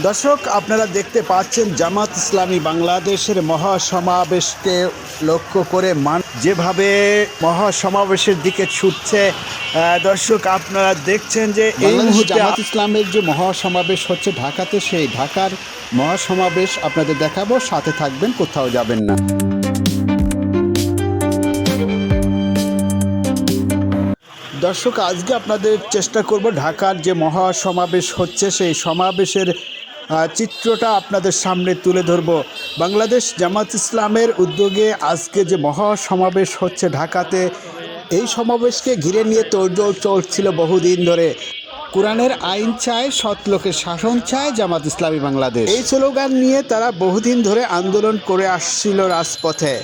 দর্শক আপনারা দেখতে পাচ্ছেন জামাত ইসলামী বাংলাদেশের মহাসমাবেশকে লক্ষ্য করে মান যেভাবে মহাসমাবেশের দিকে ছুটছে দর্শক আপনারা দেখছেন যে এই মুহূর্তে জামাত ইসলামের যে মহাসমাবেশ হচ্ছে ঢাকাতে সেই ঢাকার মহাসমাবেশ আপনাদের দেখাবো। সাথে থাকবেন কোথাও যাবেন না। দর্শক আজকে আপনাদের চেষ্টা করব ঢাকার যে মহাসমাবেশ হচ্ছে সেই সমাবেশের চিত্রটা আপনাদের সামনে তুলে ধরব। বাংলাদেশ জামাত ইসলামের উদ্যোগে আজকে যে মহাসমাবেশ হচ্ছে ঢাকাতে, এই সমাবেশকে ঘিরে নিয়ে তোড়জোড় চলছিল বহুদিন ধরে। কোরআনের আইন চায়, সৎ লোকের শাসন চায় জামাত ইসলামী বাংলাদেশ। এই স্লোগান নিয়ে তারা বহুদিন ধরে আন্দোলন করে আসছিল রাজপথে।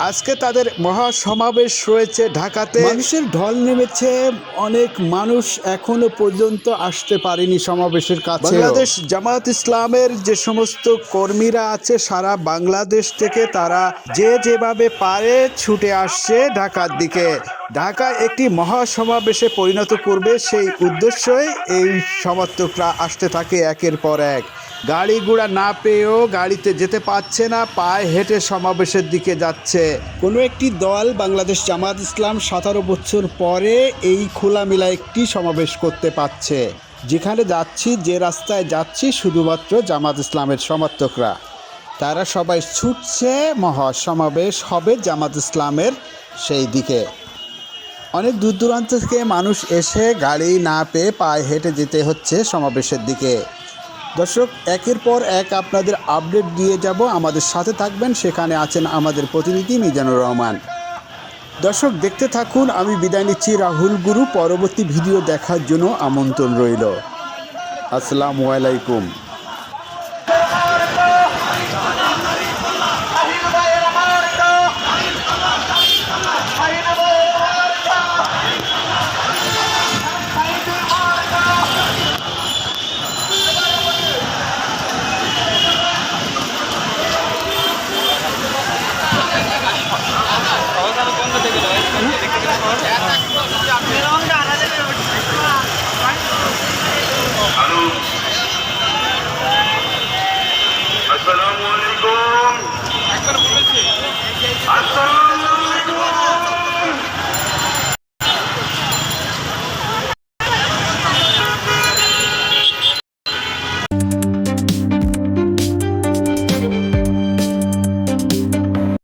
আজকে তাদের মহাসমাবেশ রয়েছে ঢাকাতে। মানুষের ঢল নেমেছে অনেক মানুষ এখনও পর্যন্ত আসতে পারেনি সমাবেশের কাছে বাংলাদেশ জামাত ইসলামের যে সমস্ত কর্মীরা আছে সারা বাংলাদেশ থেকে তারা যে যেভাবে পারে ছুটে আসছে ঢাকার দিকে। ঢাকা একটি মহাসমাবেশে পরিণত করবে সেই উদ্দেশ্যই এই সমর্থকরা আসতে থাকে একের পর এক। গাড়ি ঘোড়া না পেয়েও গাড়িতে যেতে পারছে না, পায়ে হেঁটে সমাবেশের দিকে যাচ্ছে। কোনো একটি দল বাংলাদেশ জামাত ইসলাম সতেরো বছর পরে এই খোলামেলা একটি সমাবেশ করতে পারছে। যেখানে যাচ্ছি, যে রাস্তায় যাচ্ছি, শুধুমাত্র জামাত ইসলামের সমর্থকরা। তারা সবাই ছুটছে মহাসমাবেশ হবে জামাত ইসলামের সেই দিকে। অনেক দূর দূরান্ত থেকে মানুষ এসে গাড়ি না পেয়ে পায়ে হেঁটে যেতে হচ্ছে সমাবেশের দিকে। দর্শক, একের পর এক আপনাদের আপডেট দিয়ে যাব। আমাদের সাথে থাকবেন, সেখানে আছেন আমাদের প্রতিনিধি মিজানুর রহমান। দর্শক, দেখতে থাকুন, আমি বিদায় নিচ্ছি রাহুল গুরু। পরবর্তী ভিডিও দেখার জন্য আমন্ত্রণ রইল। আসসালামু আলাইকুম। Oh, yeah.